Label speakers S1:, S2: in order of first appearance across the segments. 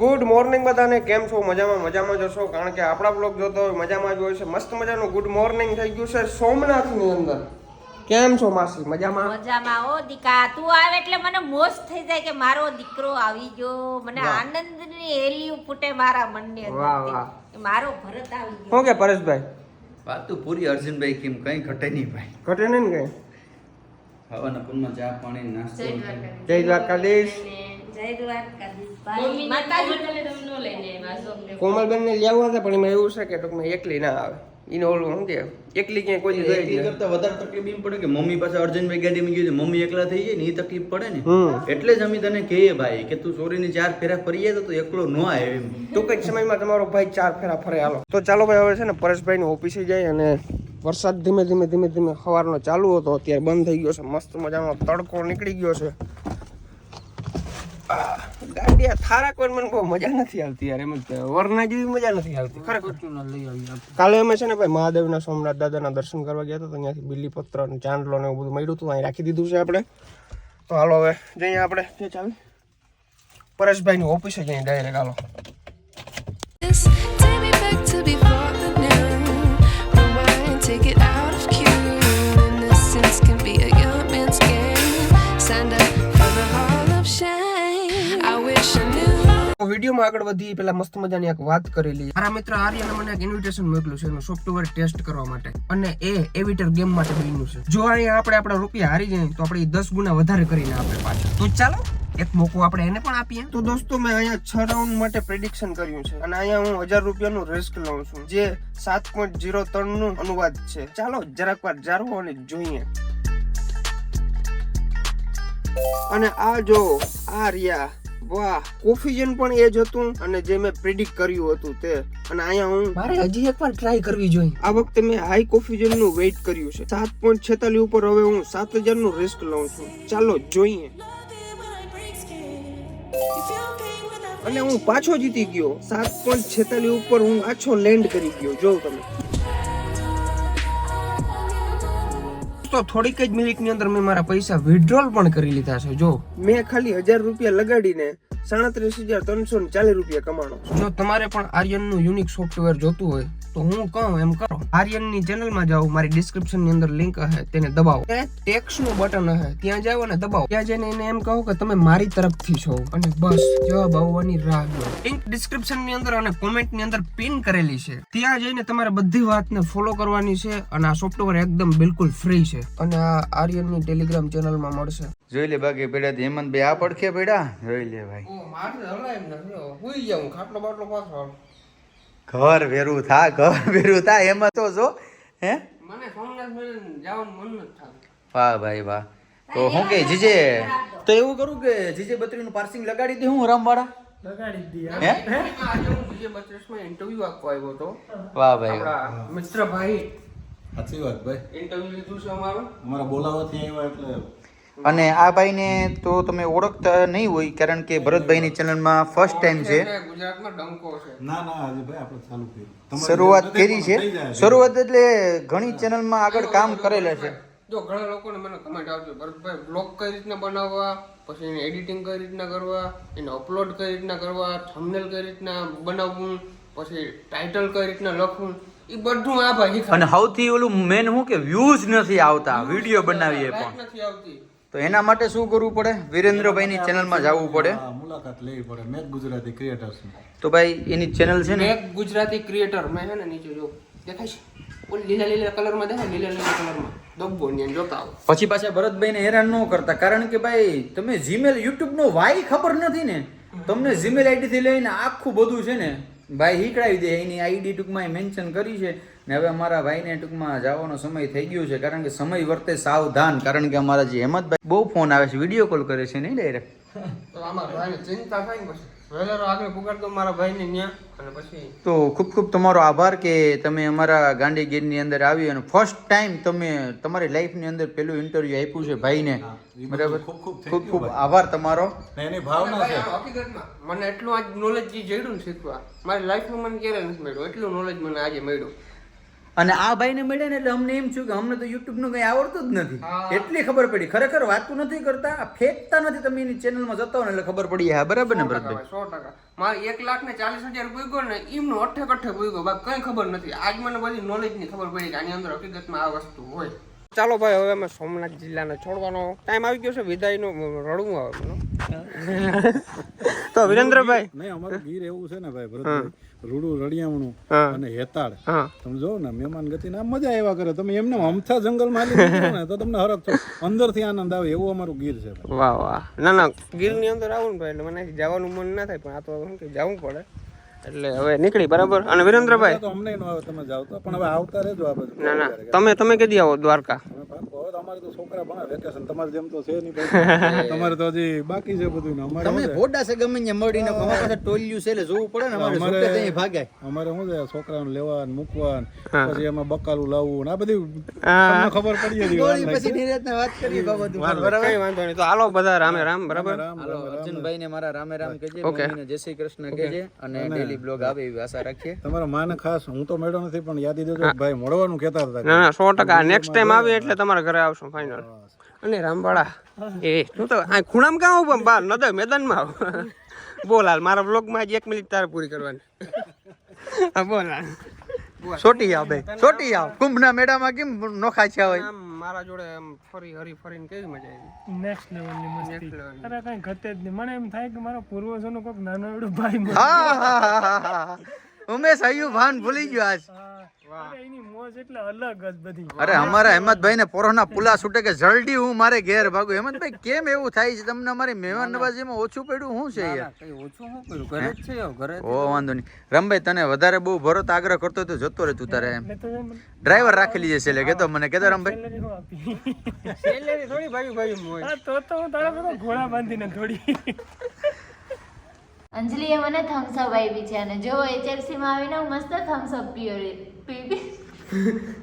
S1: Good morning બધાને કેમ છો? મજામાં મજામાં જશો કારણ કે આપણા બ્લોગ જોતો હોય મજામાં જ હોય છે. મસ્ત મજાનું ગુડ મોર્નિંગ થઈ ગયું છે સોમનાથની અંદર. કેમ છો માસી? મજામાં?
S2: મજામાં ઓ દીકા. તું આવે એટલે મને મોજ થઈ જાય કે મારો દીકરો આવી ગયો. મને
S1: વાહ.
S2: આનંદની એલિયું ફૂટે મારા મનની
S1: વાહ,
S2: અંદરથી.
S1: વાહ.
S2: કે મારો ભરત આવી ગયો.
S1: શું કે પરેશભાઈ?
S3: વાત તો પૂરી અર્જુનભાઈ કેમ? કઈ ઘટે નહીં ભાઈ.
S1: ઘટે નહીં ને કઈ?
S3: હવાના પૂરમાં ચા પાણી નાસ્તો
S1: જય દ્વારકાધીશ. કોમલબેન ને લેવું હતા પણ એમાં એવું છે કે ટૂંકમાં એકલી ના આવે. એને ઓલું શું કે એકલી ક્યાંય કોઈ
S3: એકલી કરતા વધારે તકલીફ એમ પડે કે મમ્મી પાસે અર્જુનભાઈ ગાડીમાં ગયું મમ્મી એકલા થઈ જાય ને એ તકલીફ પડે ને. એટલે જ અમે તને કહીએ ભાઈ કે તું ચોરીની ચાર ફેરા ફરી જાય તો એકલો ન આવે એમ.
S1: ટૂંક જ સમયમાં તમારો ભાઈ ચાર ફેરા ફરે હાલો. તો ચાલો ભાઈ હવે છે ને પરેશભાઈ ની ઓફિસે જાય અને વરસાદ ધીમે ધીમે ધીમે ધીમે સવારનો ચાલુ હતો અત્યારે બંધ થઈ ગયો છે મસ્ત મજાનો તડકો નીકળી ગયો છે. ગાડી થારા કોઈ મને બહુ મજા નથી આવતી જ વરના જેવી મજા નથી કાલે અમે છે ને ભાઈ મહાદેવના સોમનાથ દાદાના દર્શન કરવા ગયા હતા ત્યાંથી બિલીપત્ર અને ચાંદલો ને એવું બધું મળ્યું હતું અહીં રાખી દીધું છે આપણે. તો હાલો હવે જઈએ આપણે. કે ચાવી પરેશભાઈની ઓફિસે જઈએ ડાયરેક્ટ હાલો. વિડીયોમાં આગળ વધી પેલા મસ્ત મજાની એક વાત કરેલી. મારા મિત્ર આર્યને મને એક ઇન્વિટેશન મોકલ્યું છે એનું સોફ્ટવેર ટેસ્ટ કરવા માટે. અને એ એવિટર ગેમ માટે બન્યું છે. જો અહીંયા આપણે આપણા રૂપિયા હારી જાય તો આપણે દસ ગુણા વધારે કરીને આપણે પાછા. તો ચાલો, એક મોકો આપણે એને પણ આપીએ. તો દોસ્તો, મેં અહીંયા છ રાઉન્ડ માટે પ્રેડિક્શન કર્યું છે. અને અહીંયા હું હજાર રૂપિયાનું રિસ્ક લઉં છું, જે સાત પોઈન્ટ જીરો ત્રણનું અનુવાદ છે. ચાલો, જરાક વાર જાળવો અને જોઈએ. અને આ જો આ રહ્યા વાહ કોફીજન પણ એ જ હતું અને જે મેં પ્રિડિક્ટ કર્યું હતું તે. અને અહીંયા હું મારે હજી એકવાર ટ્રાય કરવી જોઈએ. આ વખતે મેં હાઈ કોફીજનનું વેઇટ કર્યું છે. સાત પોઈન્ટ છેતાલીસ ઉપર હવે હું સાત હજારનું રિસ્ક લઉં છું. ચાલો જોઈએ. અને હું પાછો જીતી ગયો. સાત પોઈન્ટ છેતાલીસ ઉપર હું પાછો લેન્ડ કરી ગયો. જો તમે. તો થોડીક જ મિનિટની અંદર મેં મારા પૈસા વિડ્રોલ પણ કરી લીધા છે જો. મેં ખાલી હજાર રૂપિયા લગાડીને સાડત્રીસ હજાર ત્રણસો ને ચાલીસ રૂપિયા કમાણો. જો તમારે પણ આર્યનનું યુનિક સોફ્ટવેર જોતું હોય તો હું કહું એમ કરો. આર્યનની ચેનલમાં જાઓ મારી ડિસ્ક્રિપ્શનની અંદર લિંક હશે તેને દબાવો. ટેક્સનું બટન હશે ત્યાં જાઓ અને દબાવો. ત્યાં જઈને એને એમ કહો કે તમે મારી તરફથી છો. અને બસ જવાબ આવવાની રાહ જો લિંક ડિસ્ક્રિપ્શનની અંદર અને કોમેન્ટની અંદર પિન કરેલી છે. ત્યાં જઈને તમારે બધી વાતને ફોલો કરવાની છે અને આ સોફ્ટવેર એકદમ બિલકુલ ફ્રી છે. અને આ આર્યનની ટેલિગ્રામ ચેનલમાં મળશે.
S3: જોઈ લે બાકી પેડા હેમંત બે આ પડખે પેડા જોઈ લે ભાઈ.
S1: ઓ મારે હલાય એમ નથી હુઈ જાઉં ખાટલો બાટલો પાછો
S3: ઘર વેરું થા ઘર વેરું થા એમાં તો જો હે?
S1: મને સોમનાથ મંદિર જવાનું મન નથી થતું.
S3: વાહ ભાઈ વાહ. તો હું કે જીજે? તો એવું કરું કે જીજે બત્રી નું પાર્સિંગ લગાડી દે હું રમવાડા હે?
S1: આજે હું બીજે બત્રીસમાં ઇન્ટરવ્યુ આપવા આવ્યો હતો.
S3: વાહ ભાઈ વાહ.
S1: ભાઈ મિત્રભાઈ.
S4: સાચી વાત ભાઈ.
S1: ઇન્ટરવ્યુ લીધું છે અમારું.
S4: અમારા બોલાવવાથી આવ્યા એટલે
S3: અને આ ભાઈને તો તમે ઓળખતા નહીં હોય કારણ કે ભરતભાઈની ચેનલમાં ફર્સ્ટ ટાઈમ છે.
S1: એટલે ગુજરાતમાં ડંકો છે.
S4: ના ના આજે ભાઈ આપણે ચાલુ કર્યું તમારે
S3: શરૂઆત કરી છે. શરૂઆત એટલે ઘણી ચેનલમાં આગળ કામ કરેલા છે.
S1: જો ઘણા લોકોને મને કમેન્ટ આવતી ભરતભાઈ બ્લોગ કઈ રીતના બનાવવા? પછી એને એડિટિંગ કઈ રીતના કરવા? એને અપલોડ કઈ રીતના કરવા? થંબનેલ કઈ રીતના બનાવવું? પછી ટાઇટલ કઈ રીતના લખવું? એ બધું આ ભાઈ
S3: અને સૌથી ઓલું મેન શું કે વ્યૂઝ નથી આવતા વીડિયો બનાવીએ પણ.
S1: નથી આવતી.
S3: તો એના માટે શું કરવું પડે? વિરેન્દ્રભાઈની ચેનલમાં જવું પડે.
S4: મુલાકાત લેવી પડે મેં ગુજરાતી ક્રિએટર્સ
S3: તો ભાઈ એની ચેનલ છે ને?
S1: એક ગુજરાતી ક્રિએટર મેં છે ને નીચે જો દેખાય છે? ઓલ લીલા લીલા કલરમાં દેખાય લીલા લીલા કલરમાં દબ્બો ને જોતા આવો.
S3: પછી પાછા ભરતભાઈને હેરાન ન કરતા કારણ કે ભાઈ તમે જીમેલ યુટ્યુબ નો વાય ખબર નથી ને. તમને જીમેલ આઈડી થી લઈને આખું બધું છે ને ભાઈ હીકડાવી દે, એની આઈડી ટૂંકમાં મેન્શન કરી છે. ને હવે અમારા ભાઈને ટૂંકમાં જવાનો સમય થઈ ગયો છે, કારણ કે સમય વર્તે સાવધાન, કારણ કે અમારા જે હેમંતભાઈ બહુ ફોન આવે છે વીડિયો કોલ કરે છે, નહીં ડાયરેક્ટ
S1: તો આમાં ચિંતા થાય વહેલારો આગળ પુગાડ દો મારા ભાઈને ન્યા અને પછી
S3: તો ખૂબ ખૂબ તમારો આભાર કે તમે અમારા ગાંડી ગીરની અંદર આવી અને ફર્સ્ટ ટાઈમ તમે તમારી લાઈફની અંદર પેલું ઇન્ટરવ્યુ આપ્યું છે ભાઈને. બરાબર?
S4: ખૂબ ખૂબ
S3: ખૂબ ખૂબ આભાર તમારો.
S4: એની ભાવના છે.
S1: હકીકતમાં મને એટલું આજ નોલેજ જે જડ્યું શીખવા મારી લાઈફમાં મને ક્યારે નથી મળ્યું. એટલું નોલેજ મને આજે મળ્યું.
S3: અને આ ભાઈને મળ્યા ને એટલે અમને એમ થયું કે અમને તો યુટ્યુબનું કંઈ આવડતું જ નથી. એટલી ખબર પડી. ખરેખર વાતું નથી કરતા ફેંકતા નથી તમે એની ચેનલમાં જતા હો એટલે ખબર પડી હા બરાબર ને ભરતભાઈ?
S1: સો ટકા. મારે એક લાખ ને ચાલીસ હજાર પૂગ્યો ને એમનો અઠે કઠે પૂગ્યો બાકી કઈ ખબર નથી. આજ મને બધી નોલેજની ખબર પડી કે આની અંદર હકીકતમાં આ વસ્તુ હોય. ચાલો ભાઈ હવે અમે સોમનાથ જિલ્લાને છોડવાનો ટાઈમ આવી ગયો છે. વિદાયનો રડવું આવે તો વિરેન્દ્રભાઈ?
S4: નહીં અમારું ગીર એવું છે ને ભાઈ ભરતભાઈ. રૂડું રળિયામણું અને હેતાળ. તમે જો ને મહેમાન ગતિ ના મજા આવ્યા કરે. તમે એમને હમથા જંગલમાં ને તો તમને હરખ છો અંદરથી આનંદ આવે એવું અમારું ગીર છે
S1: વાહ વાહ. ના ના ગીરની અંદર આવું ને ભાઈ એટલે મને જવાનું મન ના થાય પણ આ તો શું કે જવું પડે. એટલે હવે નીકળી બરાબર? અને વિરેન્દ્રભાઈ?
S4: તો અમને નો આવે તમે જાવ તો. પણ હવે આવતા રહેજો આ બધું
S1: ના ના. તમે તમે કદી આવો દ્વારકા
S4: હવે પાછું હવે તો અમારે તો છોકરા ભણે વેકેશન તમારે જેમ તો છે નહીં તમારે તો હજી બાકી છે બધું ને અમારે
S3: તમે
S4: છે?
S3: ગમે અમારા પાસે ટોલિયું છે એટલે જોવું પડે ને અમારે
S4: અમારે-
S3: ત્યાં ભાગાય
S4: અમારે શું છે છોકરાઓને લેવા ને મૂકવા પછી એમાં બકાલું લાવવું ને આ બધી તમને ખબર પડી હતી
S3: ગોળી પછી નિરાંતને વાત કરીએ બાબત બરાબર
S1: કઈ વાંધો નહીં. તો હાલો બધા રામે રામ બરાબર?
S3: હાલો અર્જુનભાઈ ને મારા રામે રામ કહેજે મમ્મીને જય શ્રી કૃષ્ણ કહેજે અને ડેલી બ્લોગ આવે એવી આશા રાખીએ.
S4: તમારા માને ખાસ હું તો મેળો નથી પણ યાદી દેજો કે ભાઈ મળવાનું કહેતા હતા
S1: ના ના સો ટકા. નેક્સ્ટ ટાઈમ આવી એટલે તમારા ઘરે આવશું ફાઇનલ અને રામવાળા એ શું તો આ ખૂણામાં કાં આવું બહાર નદર મેદાનમાં આવું. બોલ હાલ મારા બ્લોગમાં આજે એક મિનિટ તારે પૂરી કરવાની. હા બોલ હાલ.
S3: સોટી આવ ભાઈ છોટી આવ. કુંભના મેળામાં કેમ નોખા છે હોય
S1: મારા જોડે એમ ફરી હરી ફરીને કેવી મજા આવી?
S5: નેક્સ્ટ લેવલની મસ્તી. અરે કઈ ઘટે જ નહીં. મને એમ થાય કે મારા પૂર્વજોનો કોઈક નાનો એવડો ભાઈ
S3: હા હા, હા, હા. ઉમેશ આયુ ભાન ભૂલી ગયો આજ.
S5: હા. અરે એની મોજ એટલે અલગ જ બધી.
S3: અરે અમારા હેમંતભાઈ ને પોરોના પુલા છૂટે કે જલ્દી હું મારે ઘેર ભાગું. હેમંતભાઈ કેમ એવું થાય છે? તમને અમારી મહેમાન નવાજીમાં ઓછું પડ્યું? શું છે યાર? ઓ વાંધો નહીં. રમભાઈ તને વધારે બહુ ભરત આગ્રહ કરતો તો જતો રહે તું તારે એમ. ડ્રાઈવર રાખી લીજે છે એટલે કેતો મને કેતો રમભાઈ.
S1: સેલેરી થોડી ભાઈ ભાઈ
S5: તો તો હું તારા ઘોડા બાંધીને થોડી
S2: અંજલિએ મને થમ્સઅપ આપી છે અને જો HFC માં આવીને હું મસ્ત થમ્સ અપ પીયો પીવી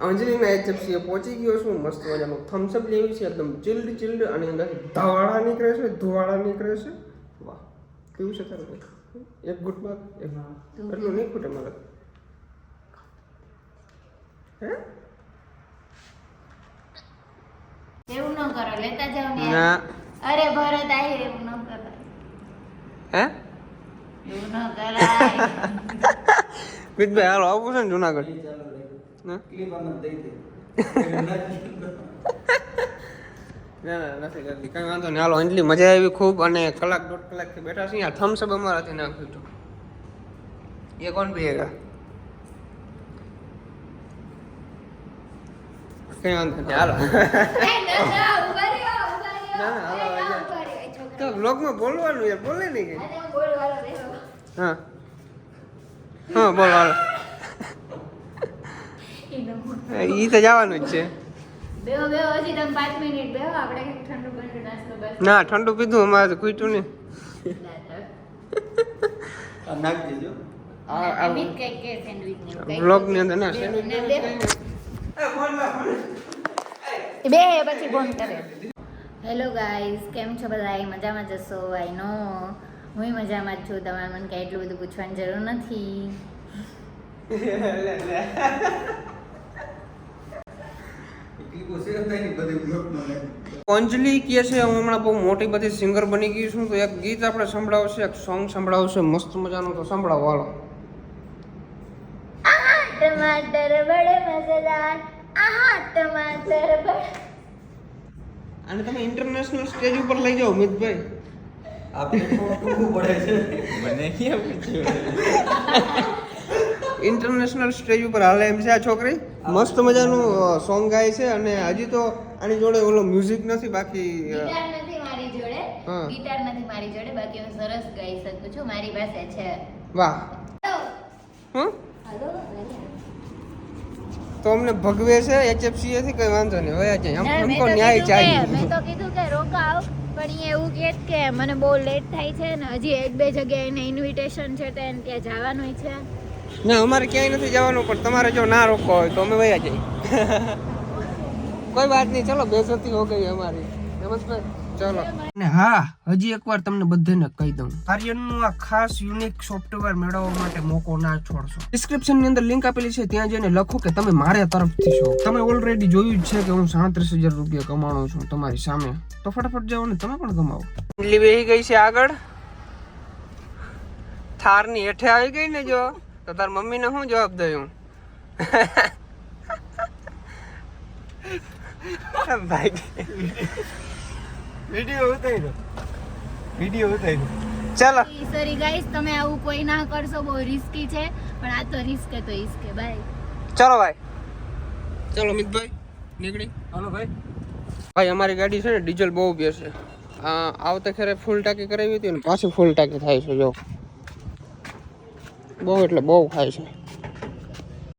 S1: અંજલિના એચએફસી પહોંચી ગયો છું. મસ્ત મજાનો થમ્સઅપ લેવી છે. એકદમ ચિલ્ડ ચિલ્ડ અને અંદર ધવાળા નીકળે છે. ધોવાળા નીકળે છે. વાહ. કેવું છે તારું? એક ગુટમાં એટલું નહીં ખૂટે મારે. હે?
S2: એવું ન કરો. લેતા જાવ ને.
S1: ના.
S2: અરે ભરત આહિર એવું ન કરો
S1: હે?
S2: એવું ન કરાય.
S1: મિતભાઈ હાલો આવું છે ને જુનાગઢ ના? ના ના નથી કરતી. કઈ વાંધો નહીં. હાલો અંજલિ મજા આવી ખૂબ અને કલાક દોઢ કલાકથી બેઠા છીએ. આ થમ્સઅપ અમારાથી નાખ્યું હતું. એ કોણ પીએગા? કઈ વાંધો નહીં. હાલો. ના, હાલો, હાલો. તો બ્લોગમાં બોલવાનું યાર બોલે નહીં કઈ. હા. હા બોલો હાલો. ઈ તો જવાનું જ છે.
S2: બેહો બેહો હજી તમે 5 મિનિટ બેહો આપણે ઠંડુ બંડુ નાસ્તો બસ
S1: ના ઠંડુ પીધું અમારે તો કૂટ્યું નહીં.
S3: નાખ દેજો.
S2: અમિત કંઈક કે સેન્ડવિચ ને
S1: બ્લોગની અંદર ના
S2: ને બેહો. બે પછી ફોન કરે. હેલો ગાઈઝ કેમ છો બધા? મજામાં જશો આઈ નો હું મજામાં જ છું. તમારે મને કાંઈ એટલું બધું પૂછવાની જરૂર નથી.
S1: અંજલિ કે છે હું હમણાં બહુ મોટી બધી સિંગર બની ગઈ છું. તો એક ગીત આપણે સંભળાવશે એક સોંગ સંભળાવશે. મસ્ત મજાનું તો સંભળાવો હાલો.
S2: ટમાટર બડે મજેદાર આહા ટમાટર બડે
S1: અને તમે ઇન્ટરનેશનલ સ્ટેજ ઉપર લઈ જાઓ મિતભાઈ. ઇન્ટરનેશનલ સ્ટેજ ઉપર હાલે એમ છે આ છોકરી? મસ્ત મજાનું સોંગ ગાય છે અને હજી તો આની જોડે ઓલો મ્યુઝિક નથી બાકી
S2: ગિટાર નથી મારી જોડે.
S1: હા.
S2: ગિટાર નથી મારી જોડે બાકી હું સરસ ગાઈ શકું છું. મારી પાસે છે.
S1: વાહ. હં? તો અમને ભગવે છે એચએફસી થી કઈ વાંધો નહીં. હમ હમકો
S2: તો
S1: ન્યાય ચાહીએ
S2: મેં તો કીધું કે રોકાવ. પણ એ એવું કહે કે મને બહુ લેટ થાય છે ને હજી એક બે જગ્યાએ એને ઇન્વિટેશન છે તો એને ત્યાં જવાનું છે.
S1: ના અમારે ક્યાંય નથી જવાનું પણ તમારે જો ના રોકો હોય તો અમે વયા જઈએ. કોઈ વાત નહીં ચલો બેસતી હો ગઈ અમારી. નમસ્કાર. ચાલો. ને હા હજી એકવાર તમને બધાને કહી દઉં. આર્યનનું આ ખાસ યુનિક સોફ્ટવેર મેળવવા માટે મોકો ના છોડશો. ડિસ્ક્રિપ્શનની અંદર લિંક આપેલી છે ત્યાં જઈને લખો કે તમે મારા તરફથી છો. તમે ઓલરેડી જોયું જ છે કે હું સાડત્રીસ હજાર રૂપિયા કમાણું છું તમારી સામે. તો ફટાફટ જાઓ ને તમે પણ કમાવો. ઇડલી બેહી ગઈ છે આગળ. થારની હેઠે આવી ગઈ ને જો. તો તાર મમ્મીને શું જવાબ દઉં? ભાઈ. વીડિયો ઉતાર્યો. વીડિયો ઉતાર્યો. ચાલો.
S2: સોરી ગાઈસ તમે આવું કોઈ ના કરશો બહુ રિસ્કી છે પણ આ તો રિસ્ક તો રિસ્કે બાય
S1: ચાલો ભાઈ. ચાલો મિતભાઈ નીકળી.
S4: હાલો ભાઈ.
S1: ભાઈ અમારી ગાડી છે ને ડીઝલ બહુ બેસે આવતે ખેરે ફૂલ ટાંકી કરાવી હતી ને પાછી ફૂલ ટાંકી થાય છે જો. બહુ એટલે બહુ ખાય છે.